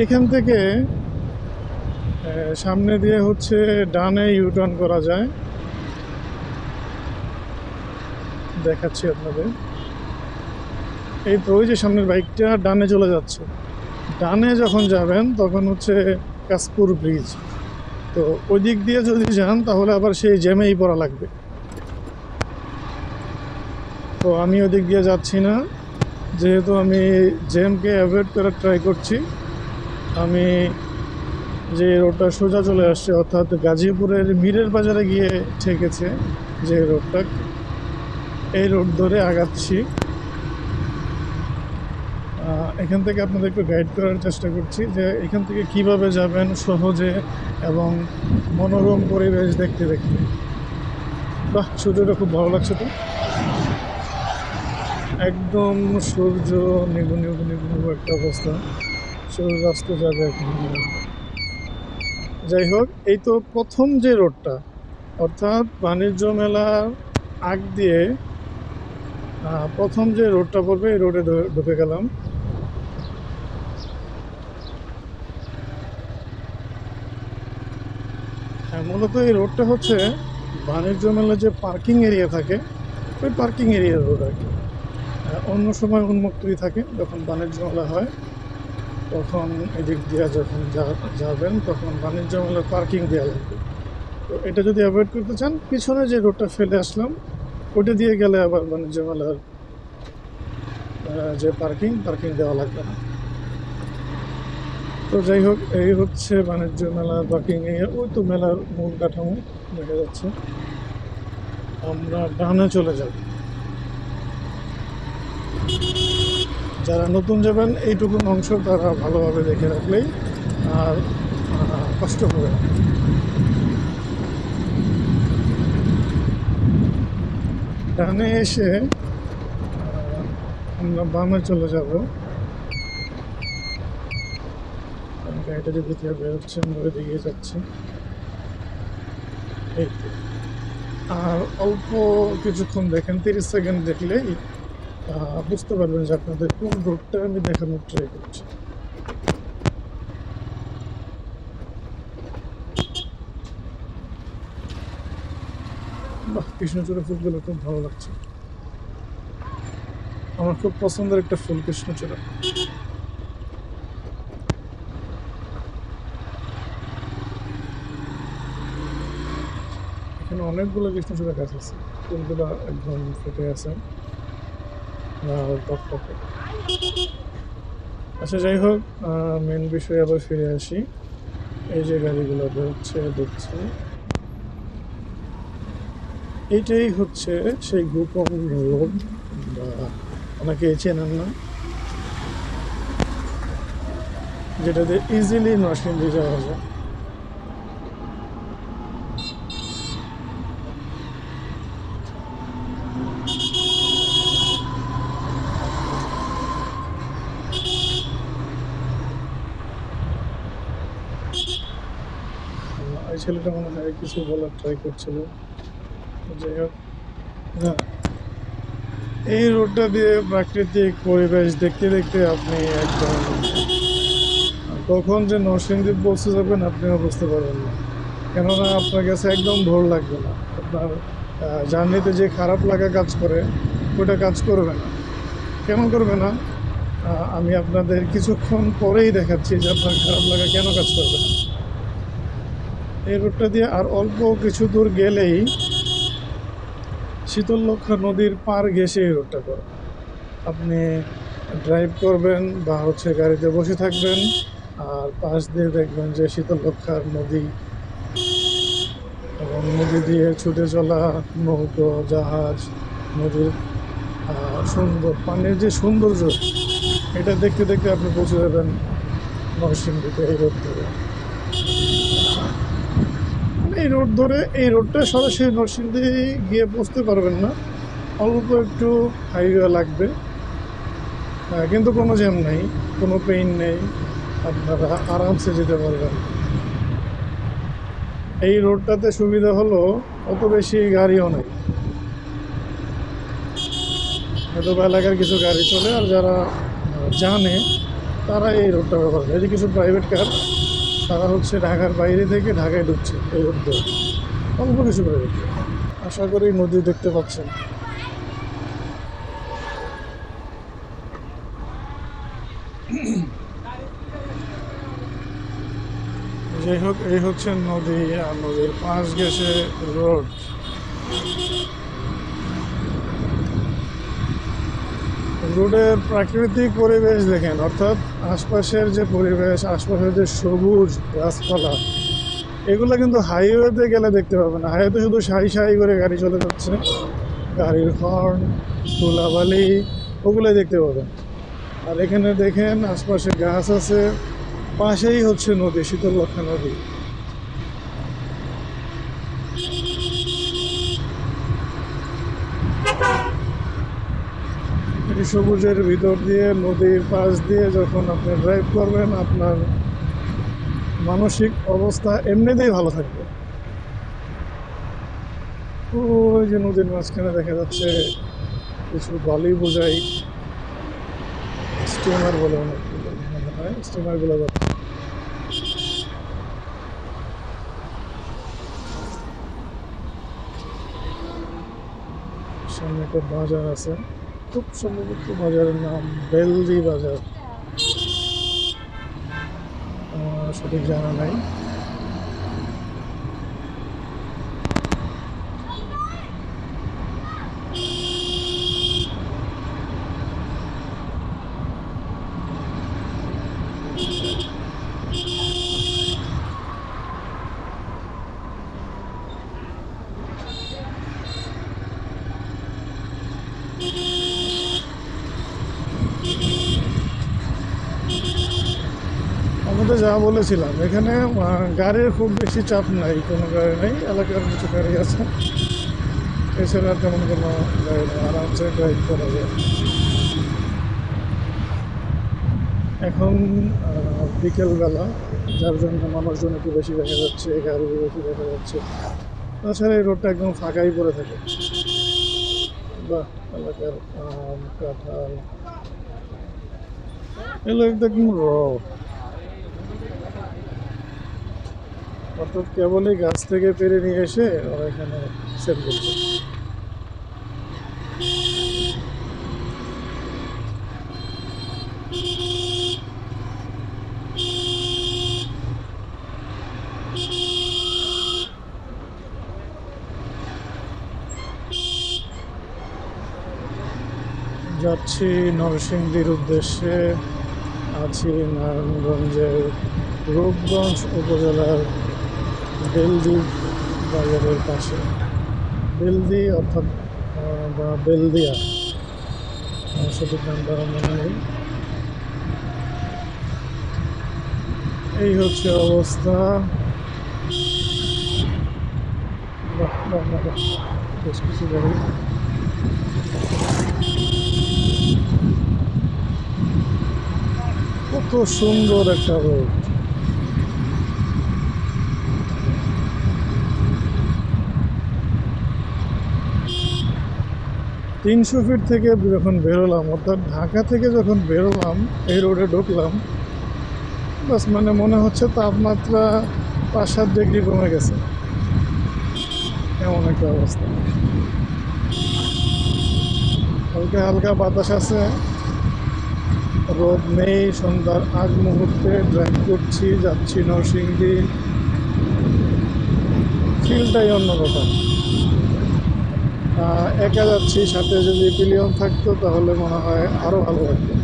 এখান থেকে সামনে দিয়ে হচ্ছে ডানে ইউটার্ন করা যায়। দেখাচ্ছি আপনাদের। এই তো ওই যে সামনের বাইকটা ডানে চলে যাচ্ছে। ডানে যখন যাবেন, তখন হচ্ছে কাশপুর ব্রিজ। তো ওই দিক দিয়ে যদি যান, তাহলে আবার সেই জ্যামেই পড়া লাগবে। তো আমি ওদিক দিয়ে যাচ্ছি না। যেহেতু আমি জ্যামকে অ্যাভয়েড করার ট্রাই করছি। আমি যে রোডটা সোজা চলে আসছে, অর্থাৎ গাজীপুরের মীরের বাজারে গিয়ে ঠেকেছে যে রোডটা, এই রোড ধরে আগাচ্ছি। এখান থেকে আপনাদের একটু গাইড করার চেষ্টা করছি যে এখান থেকে কীভাবে যাবেন সহজে এবং মনোরম পরিবেশ দেখতে দেখতে। বাহ, সূর্যটা খুব ভালো লাগছে তো। একদম সূর্য নিগু নিগু একটা অবস্থা। সূর্যাস্ত যাবে যাই হোক, এই তো প্রথম যে রোডটা, অর্থাৎ বাণিজ্য মেলার আগ দিয়ে প্রথম যে রোডটা পড়বে, এই রোডে ঢুকে গেলাম। হ্যাঁ মূলত এই রোডটা হচ্ছে বাণিজ্য মেলার যে পার্কিং এরিয়া থাকে, ওই পার্কিং এরিয়ার রোড আর কি। অন্য সময় উন্মুক্তই থাকে যখন বাণিজ্য মেলা হয়। তখন এদিক দিয়ে যখন যাবেন, তখন বাণিজ্য মেলার পার্কিং দেওয়া লাগবে। তো এটা যদি অ্যাভয়েড করতে চান, পিছনে যে রোডটা ফেলে আসলাম ওটা দিয়ে গেলে আবার বাণিজ্য মেলার যে পার্কিং পার্কিং দেওয়া লাগবে না। তো যাই হোক, এই হচ্ছে বাণিজ্য মেলার পার্কিং ওই তো মেলার মূল কাঠামো দেখা যাচ্ছে। আমরা ডানে চলে যাব। যারা নতুন যাবেন, এইটুকু অংশ তারা ভালোভাবে দেখে রাখলেই আর কষ্ট হবে ডানে এসে আমরা বামে চলে যাব। গাড়িটা যদি দিয়ে বেরোচ্ছে আমরা ওইদিকে যাচ্ছি। এই আর অল্প কিছুক্ষণ দেখেন, তিরিশ সেকেন্ড দেখলেই বুঝতে পারবেন যে আপনাদের কোন রোডটা আমি দেখানোর ট্রাই করছি। বাহ, কৃষ্ণচূড়া ফুলগুলো খুব ভালো লাগছে। আমার খুব পছন্দের একটা ফুল কৃষ্ণচূড়া। এখানে অনেকগুলো কৃষ্ণচূড়া গাছ আছে। ফুলগুলো একদম ফেটে আছে। আচ্ছা যাই হোক মেন বিষয়ে আবার ফিরে আসি। এই যে গাড়িগুলো বেরোচ্ছে দেখছি এটাই হচ্ছে সেই গোপন রোড, বা অনেকে চেনেন না। যেটাতে ইজিলি নরসিংদী যাওয়া যায় আহ, এই ছেলেটা মনে হয় কিছু বলার ট্রাই করছিল। যাই হোক, না। এই রোডটা দিয়ে প্রাকৃতিক পরিবেশ দেখতে দেখতে আপনি একদম কখন যে নরসিংদী পৌঁছে যাবেন আপনিও বুঝতে পারবেন না। কেননা আপনার কাছে একদম ভোর লাগবে না। আপনার জার্নিতে যে খারাপ লাগা কাজ করে, ওটা কাজ করবে না। কেন করবে না? আমি আপনাদের কিছুক্ষণ পরেই দেখাচ্ছি যে আপনার খারাপ লাগা কেন কাজ করবে না। এই রোডটা দিয়ে আর অল্প কিছু দূর গেলেই শীতললক্ষা নদীর পার ঘেসে এই রোডটা করে। আপনি ড্রাইভ করবেন বা হচ্ছে গাড়িতে বসে থাকবেন আর পাশ দিয়ে দেখবেন যে শীতললক্ষার নদী এবং নদী দিয়ে ছুটে চলা নৌকো, জাহাজ, নদীর সুন্দর পানির যে সৌন্দর্য, এটা দেখতে দেখতে আপনি পৌঁছে যাবেন নরসিংদীতে এই রোড মানে এই রোড ধরে, এই রোডটা সরাসরি নরসিংদী গিয়ে পৌঁছতে পারবেন না। অল্প একটু হাইওয়ে লাগবে। কিন্তু কোনো জ্যাম নেই, কোনো পেইন নেই। আপনারা আরামসে যেতে পারবেন। এই রোডটাতে সুবিধা হলো, অত বেশি গাড়িও নেই। হয়তো এলাকার কিছু গাড়ি চলে, আর যারা জানে, তারা এই রোডটা ব্যবহার করে। কিছু প্রাইভেট কার তারা হচ্ছে ঢাকার বাইরে থেকে ঢাকায় ঢুকছে এই উদ্যোগ দিয়ে অল্প কিছু প্রাইভেট আশা করি নদী দেখতে পাচ্ছেন। যাই হোক, এই হচ্ছে নদী, আর নদীর পাশ গেছে রোড। রোডের প্রাকৃতিক পরিবেশ দেখেন, অর্থাৎ আশপাশের যে পরিবেশ, আশপাশের যে সবুজ গাছপালা, এগুলো কিন্তু হাইওয়েতে গেলে দেখতে পাবেন না। হাইওয়েতে শুধু সাই সাই করে গাড়ি চলে যাচ্ছে। গাড়ির হর্ন ধুলাবালি, ওগুলোই দেখতে পাবেন। আর এখানে দেখেন আশপাশে গাছ আছে, পাশেই হচ্ছে নদী শীতলক্ষা নদী। এই সবুজের ভিতর দিয়ে, নদীর পাশ দিয়ে যখন আপনি ড্রাইভ করবেন, আপনার মানসিক অবস্থা এমনিতেই ভালো থাকবে। ওই যে নদীর মাঝখানে দেখা যাচ্ছে কিছু বালি বোঝাই স্টিমার বলে অনেক স্টিমারগুলো সামনে একটা বাজার আছে। খুব সম্ভবত বাজারের নাম বেলদি বাজার। সঠিক জানা নাই। যা বলেছিলাম, এখানে গাড়ির খুব বেশি চাপ নাই, কোনো গাড়ি নেই, এলাকার কিছু গাড়ি আছে। এছাড়া তেমন কোনো গাড়ি নেই আরামসে ড্রাইভ করা যায়। এখন বিকেলবেলা, যার জন্য মানুষজন একটু বেশি দেখা যাচ্ছে গাড়ি বেশি দেখা যাচ্ছে। তাছাড়া এই রোডটা একদম ফাঁকাই পড়ে থাকে। বাহ, এলাকার কাঁঠাল। এগুলো একদম র অর্থাৎ কেবলই গাছ থেকে পেরে নিয়ে এসে ওরা এখানে সেল করছে যাচ্ছি নরসিংদীর উদ্দেশ্যে। আছি নারায়ণগঞ্জের রূপগঞ্জ উপজেলার বেলদি বাজারের পাশে। বেলদি অর্থাৎ বা বেলদিয়া। সঠিক নামটা আমার মনে নেই। এই হচ্ছে অবস্থা। বেশ কিছু গাড়ি কত সুন্দর একটা রোড। তিনশো ফিট থেকে যখন বেরোলাম অর্থাৎ ঢাকা থেকে যখন বেরোলাম এই রোডে ঢুকলাম বাস মানে মনে হচ্ছে তাপমাত্রা পাঁচ সাত ডিগ্রি কমে গেছে। এমন একটা অবস্থা। হালকা হালকা বাতাস আছে। রোদ নেই সন্ধ্যার আগ মুহূর্তে ড্রাইভ করছি যাচ্ছি নরসিংদী। ফিলটাই আহ, একা যাচ্ছি সাথে যদি পিলিয়ন থাকতো তাহলে মনে হয় আরও ভালো লাগতো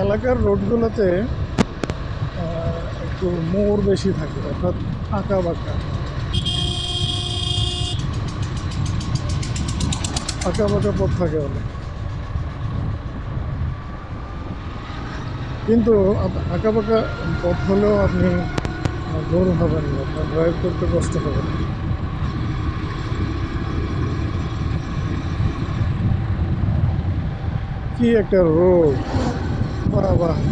এলাকার রোডগুলোতে একটু মোর বেশি থাকে, অর্থাৎ আঁকা বাঁকা। আঁকা বাঁকা পথ থাকে অনেক। কিন্তু আঁকা বাঁকা পথ হলেও আপনি ভোর হবেন না, আপনার ড্রাইভ করতে কষ্ট হবে না। কি একটা রোড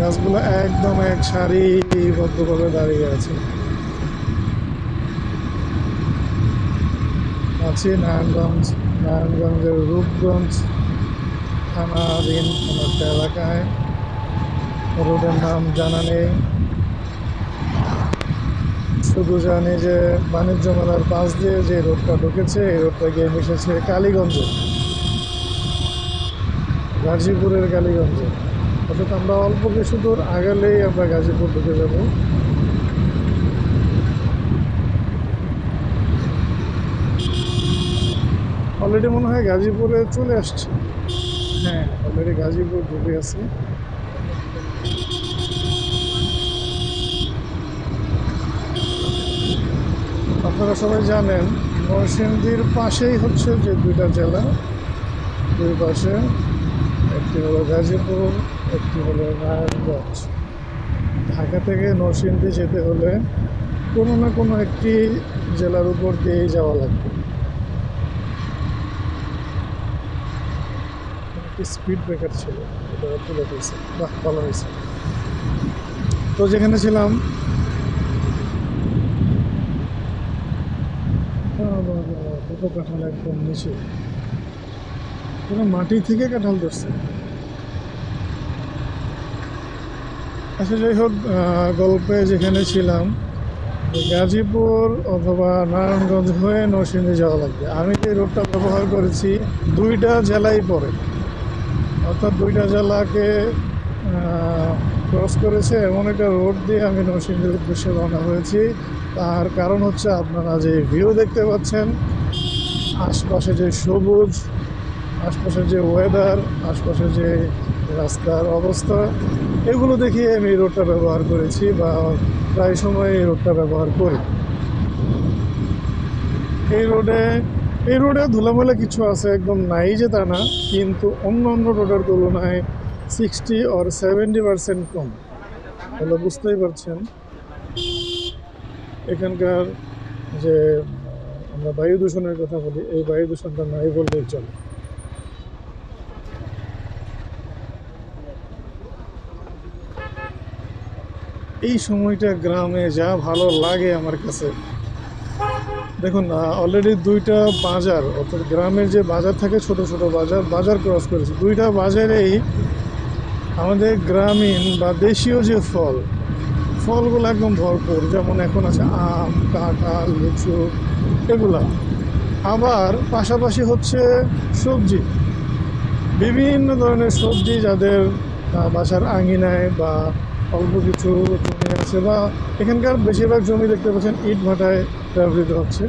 গাছগুলো একদম এক সারিবদ্ধভাবে দাঁড়িয়ে আছে। আছি নারায়ণগঞ্জ, নারায়ণগঞ্জের রূপগঞ্জ থানাধীন কোনো একটা এলাকায়। রোডের নাম জানা নেই। শুধু জানি যে বাণিজ্য মেলার পাশ দিয়ে যে রোডটা ঢুকেছে, এই রোডটা গিয়ে মিশেছে কালীগঞ্জে। গাজীপুরের কালীগঞ্জে। অর্থাৎ আমরা অল্প কিছু দূর আগালেই আমরা গাজীপুর ঢুকে যাব। অলরেডি মনে হয় গাজীপুরে চলে আসছে। হ্যাঁ। অলরেডি গাজীপুর ঢুকে আছে আপনারা সবাই জানেন নরসিংদীর পাশেই হচ্ছে যে দুইটা জেলা। দুই পাশে একটি হলো গাজীপুর একটি হলো নারায়ণগঞ্জ ঢাকা থেকে নরসিংদী যেতে হলে কোনো না কোনো একটি জেলার উপর দিয়েই যাওয়া লাগবে। একটি স্পিড ব্রেকার ছিল, এটা তুলে দিয়েছে। বাহ, ভালো হয়েছে। তো যেখানে ছিলাম কাঁঠাল একদম নিচে। মাটি থেকে কাঁঠাল ধরছে। আচ্ছা যাই হোক গল্পে যেখানে ছিলাম, গাজীপুর অথবা নারায়ণগঞ্জ হয়ে নরসিংদী যাওয়া লাগবে। আমি যে রোডটা ব্যবহার করেছি, দুইটা জেলাই পড়ে। অর্থাৎ দুইটা জেলাকে ক্রস করেছে এমন একটা রোড দিয়ে আমি নরসিংদীর উদ্দেশ্যে রওনা হয়েছি। তার কারণ হচ্ছে আপনারা যে ভিউ দেখতে পাচ্ছেন, আশপাশে যে সবুজ, আশপাশে যে ওয়েদার আশপাশে যে রাস্তার অবস্থা। এগুলো দেখিয়ে আমি এই রোডটা ব্যবহার করেছি বা প্রায় সময় এই রোডটা ব্যবহার করি। এই রোডে এই রোডে ধুলামেলা কিছু আছে, একদম নাই যে তা না, কিন্তু অন্য অন্য রোডের তুলনায় সিক্সটি অর সেভেন্টি পার্সেন্ট কম। তাহলে বুঝতেই পারছেন। এখানকার যে আমরা বায়ু দূষণের কথা বলি, এই বায়ু দূষণটা নাই বললেই চলে। এই সময়টা গ্রামে যা ভালো লাগে আমার কাছে। দেখুন অলরেডি দুইটা বাজার, অর্থাৎ গ্রামের যে বাজার থাকে, ছোট ছোট বাজার বাজার ক্রস করেছে। দুইটা বাজারেই আমাদের গ্রামীণ বা দেশীয় যে ফল, ফলগুলো একদম ভরপুর, যেমন এখন আছে আম, কাঁঠাল, লিচু, এগুলা। আবার পাশাপাশি হচ্ছে সবজি। বিভিন্ন ধরনের সবজি যাদের বাসার আঙিনায় বা অল্প কিছু জমি আছে বা এখানকার বেশিরভাগ জমি দেখতে পাচ্ছেন ইট ভাটায় ব্যবহৃত হচ্ছে।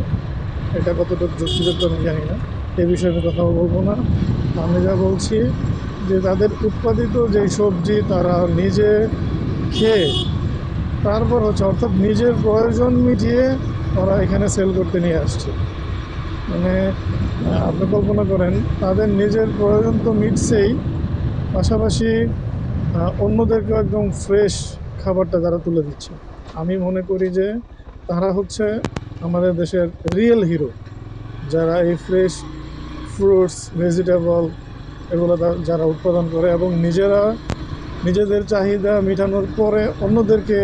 এটা কতটুকু যুক্তিযুক্ত আমি জানি না। এ বিষয়ে আমি কথা বলব না। আমি যা বলছি যে তাদের উৎপাদিত যে সবজি তারা নিজে খেয়ে, তারপর হচ্ছে অর্থাৎ নিজের প্রয়োজন মিটিয়ে তারা এখানে সেল করতে নিয়ে আসছে। মানে আপনি কল্পনা করেন, তাদের নিজের প্রয়োজন তো মিটছেই, পাশাপাশি অন্যদেরকেও একদম ফ্রেশ খাবারটা তারা তুলে দিচ্ছে। আমি মনে করি যে তারা হচ্ছে আমাদের দেশের রিয়েল হিরো যারা এই ফ্রেশ ফ্রুটস ভেজিটেবল এগুলো যারা উৎপাদন করে এবং নিজেরা নিজেদের চাহিদা মেটানোর পরে অন্যদেরকে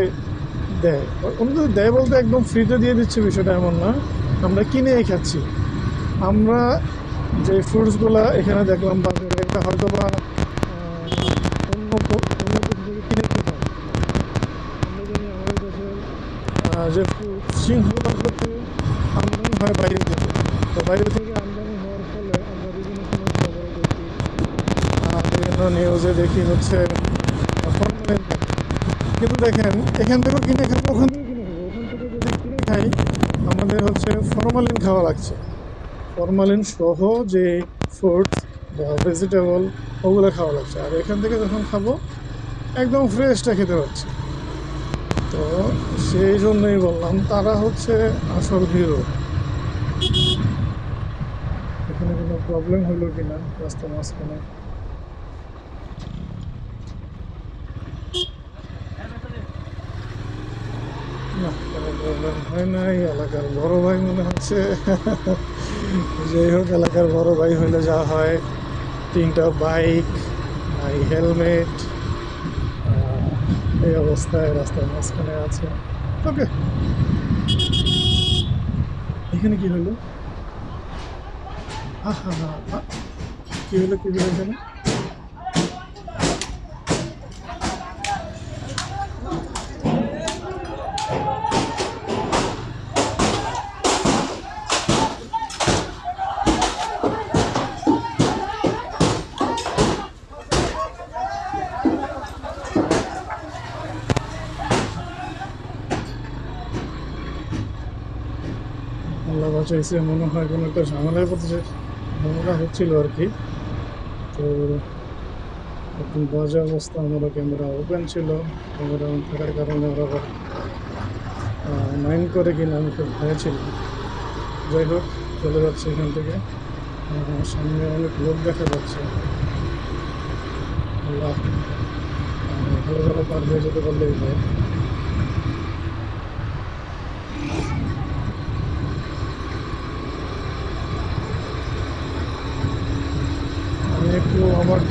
দেয়। অন্যদের দেয় বলতে একদম ফ্রিতে দিয়ে দিচ্ছে বিষয়টা এমন না। আমরা কিনেই খাচ্ছি। আমরা যে ফ্রুটসগুলো এখানে দেখলাম বাজারে, এটা হয়তো বা অন্য কো- অন্য কোথাও থেকে কিনে খেতে হয় আমরা জানি আমাদের দেশের আহ, যে শৃঙ্খলা হচ্ছে আমদানি হয় বাইরে থেকে? তো বাইরে থেকে আমদানি হওয়ার ফলে আমরা বিভিন্ন সময় খবরে দেখি। বিভিন্ন নিউজে দেখি হচ্ছে কিন্তু দেখেন, এখান থেকেও কিনে খাব, ওখান থেকেও কিনে খাব। ওখান থেকে যদি কিনে খাই, আমাদের হচ্ছে ফরমালিন খাওয়া লাগছে। ফরমালিন সহ যে ফ্রুটস বা ভেজিটেবল ওগুলো খাওয়া লাগছে। আর এখান থেকে যখন খাব, একদম ফ্রেশটা খেতে পাচ্ছি। তো? সেই জন্যই বললাম, তারা হচ্ছে আসল হিরো এখানে কোনো প্রবলেম হলো কি না রাস্তা মাঝখানে হয় নাই, এলাকার বড় ভাই মনে হচ্ছে। যাই হোক, এলাকার বড় ভাই হলে যা হয়। তিনটা বাইক হেলমেট এই অবস্থায় রাস্তার মাঝখানে আছে। ওকে এখানে কি হলো? আহা হা হা কি হলো কি হলো এখানে? আল্লাহ বাঁচাইছে মনে হয় কোনো একটা ঝামেলায় পড়ছে ঝামেলা হচ্ছিল আর কি। তো এখন বাজে অবস্থা আমারও ক্যামেরা ওপেন ছিল ক্যামেরা থাকার কারণে ওরা আবার মাইন্ড করে কিনা আমি খুব ভয় ছিল যাই হোক, চলে যাচ্ছে এখান থেকে। সামনে অনেক লোক দেখা যাচ্ছে। ভালো ভালো পার হয়ে যেতে পারলেই হয়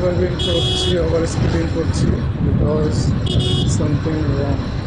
it will be proxy over speeding proxy because something wrong.